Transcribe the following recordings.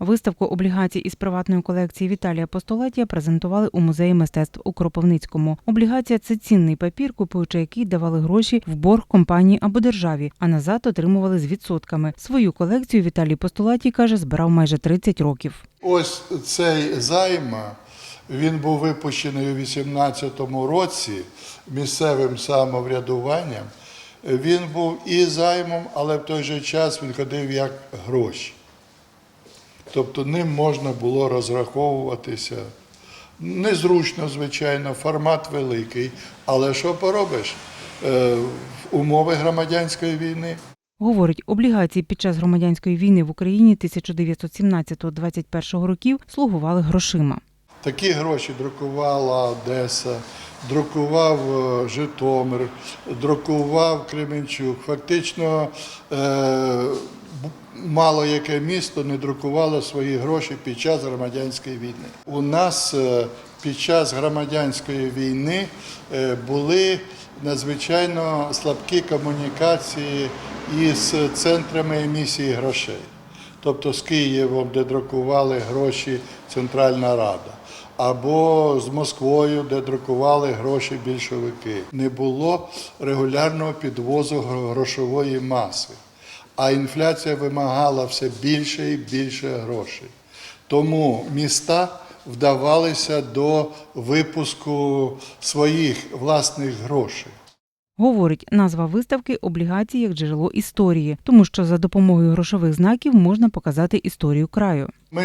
Виставку облігацій із приватної колекції Віталія Постолатія презентували у музеї мистецтв у Кропивницькому. Облігація це цінний папір, купуючи який давали гроші в борг компанії або державі, а назад отримували з відсотками. Свою колекцію Віталій Постолатій каже, збирав майже 30 років. Ось цей займ, він був випущений у 2018 році місцевим самоврядуванням. Він був і займом, але в той же час він ходив як гроші. Тобто ним можна було розраховуватися. Незручно, звичайно, формат великий. Але що поробиш Е, в умови громадянської війни? Говорить, облігації під час громадянської війни в Україні 1917-21 років слугували грошима. Такі гроші друкувала Одеса, друкував е, Житомир, друкував Кременчук. Фактично е, мало яке місто не друкувало свої гроші під час громадянської війни. У нас е, під час громадянської війни е, були надзвичайно слабкі комунікації із центрами емісії грошей тобто з Києвом, де друкували гроші Центральна Рада, або з Москвою, де друкували гроші більшовики. Не було регулярного підвозу грошової маси, а інфляція вимагала все більше і більше грошей. Тому міста вдавалися до випуску своїх власних грошей. Говорить, назва виставки облігації як джерело історії, тому що за допомогою грошових знаків можна показати історію краю. Ми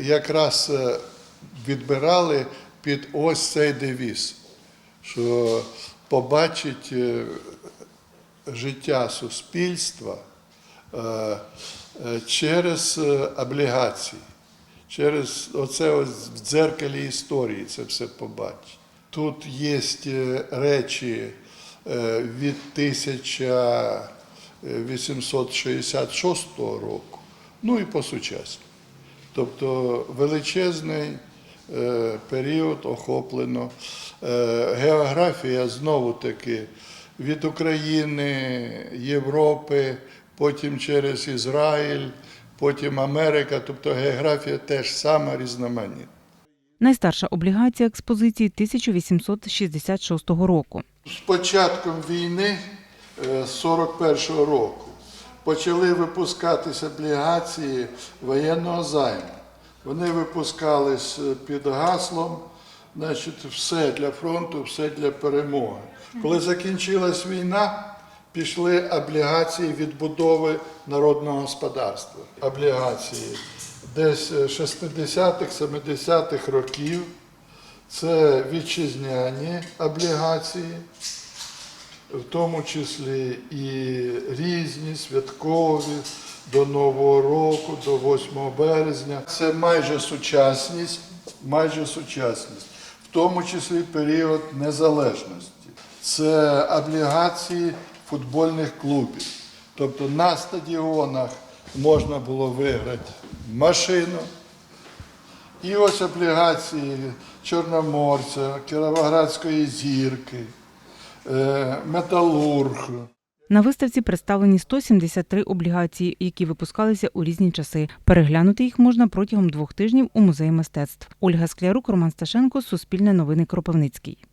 якраз е, відбирали під ось цей девіз, що побачить е, життя суспільства через е, облігації, через оце ось в дзеркалі історії це все побачить. Тут є е, речі е, від 1866 року, ну і по сучасні. Тобто величезний е, період охоплено. Е, Географія знову таки від України, Європи, потім через Ізраїль, потім Америка. Тобто географія теж сама різноманітна. Найстарша облігація експозиції 1866 року. З початком війни е, з 41-го року почали випускатися облігації воєнного займу. Вони випускались е, під гаслом, значить, все для фронту, все для перемоги. Коли закінчилась війна, пішли облігації відбудови народного господарства. Облігації десь е, 60-х, 70-х років. Це вітчизняні облігації, в тому числі і різні святкові до Нового року, до 8 березня. Це майже сучасність, майже сучасність, в тому числі період незалежності. Це облігації футбольних клубів. Тобто на стадіонах можна було виграти машину. І ось облігації Чорноморця, Кіровоградської зірки, е, Металург. На виставці представлені 173 облігації, які випускалися у різні часи. Переглянути їх можна протягом двох тижнів у музеї мистецтв. Ольга Склярук, Роман Сташенко, Суспільне новини Кропивницький.